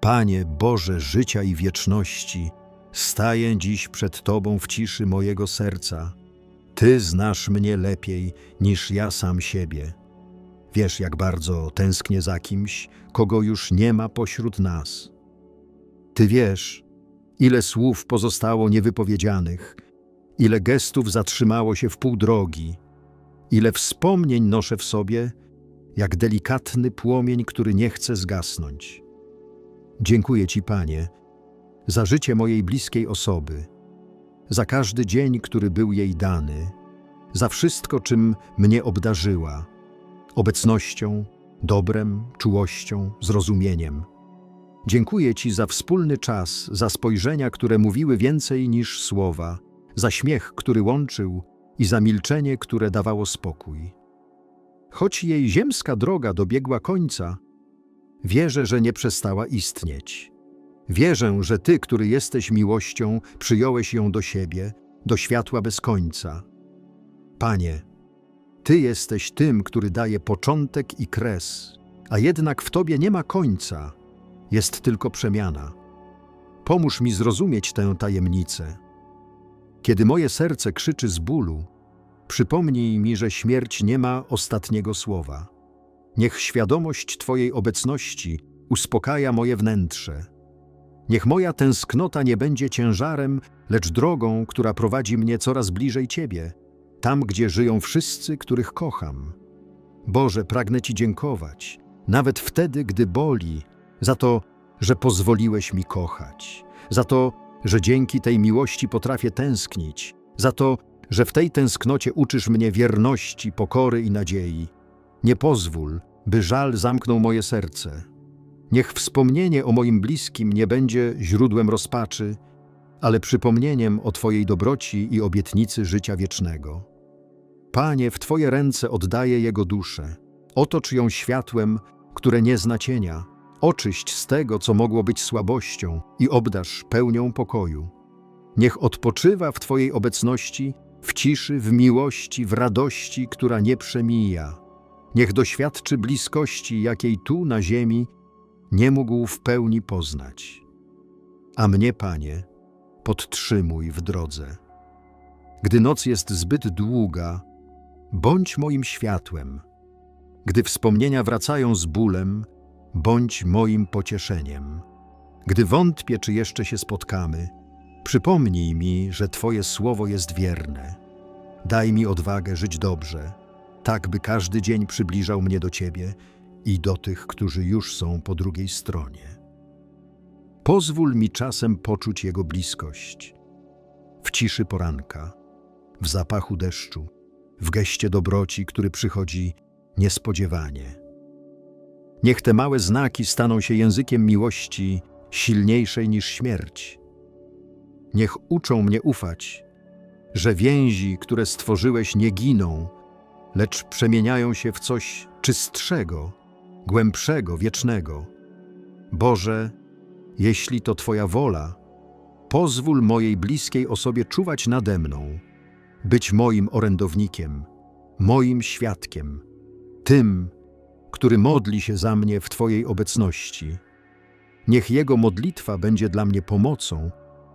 Panie Boże życia i wieczności, staję dziś przed Tobą w ciszy mojego serca. Ty znasz mnie lepiej niż ja sam siebie. Wiesz, jak bardzo tęsknię za kimś, kogo już nie ma pośród nas. Ty wiesz, ile słów pozostało niewypowiedzianych, ile gestów zatrzymało się w pół drogi, ile wspomnień noszę w sobie, jak delikatny płomień, który nie chce zgasnąć. Dziękuję Ci, Panie, za życie mojej bliskiej osoby, za każdy dzień, który był jej dany, za wszystko, czym mnie obdarzyła obecnością, dobrem, czułością, zrozumieniem. Dziękuję Ci za wspólny czas, za spojrzenia, które mówiły więcej niż słowa, za śmiech, który łączył i za milczenie, które dawało spokój. Choć jej ziemska droga dobiegła końca, wierzę, że nie przestała istnieć. Wierzę, że Ty, który jesteś miłością, przyjąłeś ją do siebie, do światła bez końca. Panie, Ty jesteś tym, który daje początek i kres, a jednak w Tobie nie ma końca, jest tylko przemiana. Pomóż mi zrozumieć tę tajemnicę. Kiedy moje serce krzyczy z bólu, przypomnij mi, że śmierć nie ma ostatniego słowa. Niech świadomość Twojej obecności uspokaja moje wnętrze. Niech moja tęsknota nie będzie ciężarem, lecz drogą, która prowadzi mnie coraz bliżej Ciebie, tam, gdzie żyją wszyscy, których kocham. Boże, pragnę Ci dziękować, nawet wtedy, gdy boli, za to, że pozwoliłeś mi kochać, za to, że dzięki tej miłości potrafię tęsknić, za to, że w tej tęsknocie uczysz mnie wierności, pokory i nadziei. Nie pozwól, by żal zamknął moje serce. Niech wspomnienie o moim bliskim nie będzie źródłem rozpaczy, ale przypomnieniem o Twojej dobroci i obietnicy życia wiecznego. Panie, w Twoje ręce oddaję jego duszę. Otocz ją światłem, które nie zna cienia. Oczyść z tego, co mogło być słabością i obdarz pełnią pokoju. Niech odpoczywa w Twojej obecności, w ciszy, w miłości, w radości, która nie przemija. Niech doświadczy bliskości, jakiej tu na ziemi nie mógł w pełni poznać. A mnie, Panie, podtrzymuj w drodze. Gdy noc jest zbyt długa, bądź moim światłem. Gdy wspomnienia wracają z bólem, bądź moim pocieszeniem. Gdy wątpię, czy jeszcze się spotkamy, przypomnij mi, że Twoje słowo jest wierne. Daj mi odwagę żyć dobrze, tak by każdy dzień przybliżał mnie do Ciebie i do tych, którzy już są po drugiej stronie. Pozwól mi czasem poczuć Jego bliskość. W ciszy poranka, w zapachu deszczu, w geście dobroci, który przychodzi niespodziewanie. Niech te małe znaki staną się językiem miłości silniejszej niż śmierć. Niech uczą mnie ufać, że więzi, które stworzyłeś, nie giną, lecz przemieniają się w coś czystszego, głębszego, wiecznego. Boże, jeśli to Twoja wola, pozwól mojej bliskiej osobie czuwać nade mną, być moim orędownikiem, moim świadkiem, tym, który modli się za mnie w Twojej obecności. Niech Jego modlitwa będzie dla mnie pomocą,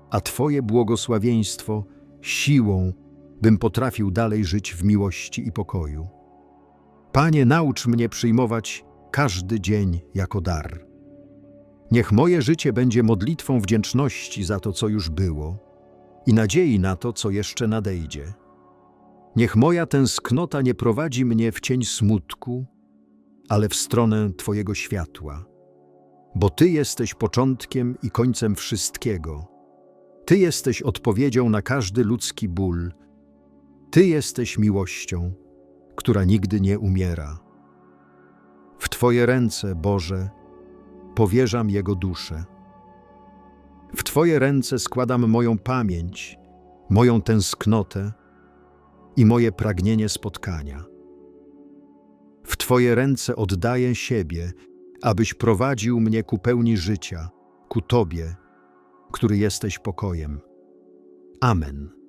a Twoje błogosławieństwo siłą, bym potrafił dalej żyć w miłości i pokoju. Panie, naucz mnie przyjmować każdy dzień jako dar. Niech moje życie będzie modlitwą wdzięczności za to, co już było i nadziei na to, co jeszcze nadejdzie. Niech moja tęsknota nie prowadzi mnie w cień smutku, ale w stronę Twojego światła, bo Ty jesteś początkiem i końcem wszystkiego. Ty jesteś odpowiedzią na każdy ludzki ból. Ty jesteś miłością, która nigdy nie umiera. W Twoje ręce, Boże, powierzam Jego duszę. W Twoje ręce składam moją pamięć, moją tęsknotę i moje pragnienie spotkania. W Twoje ręce oddaję siebie, abyś prowadził mnie ku pełni życia, ku Tobie, który jesteś pokojem. Amen.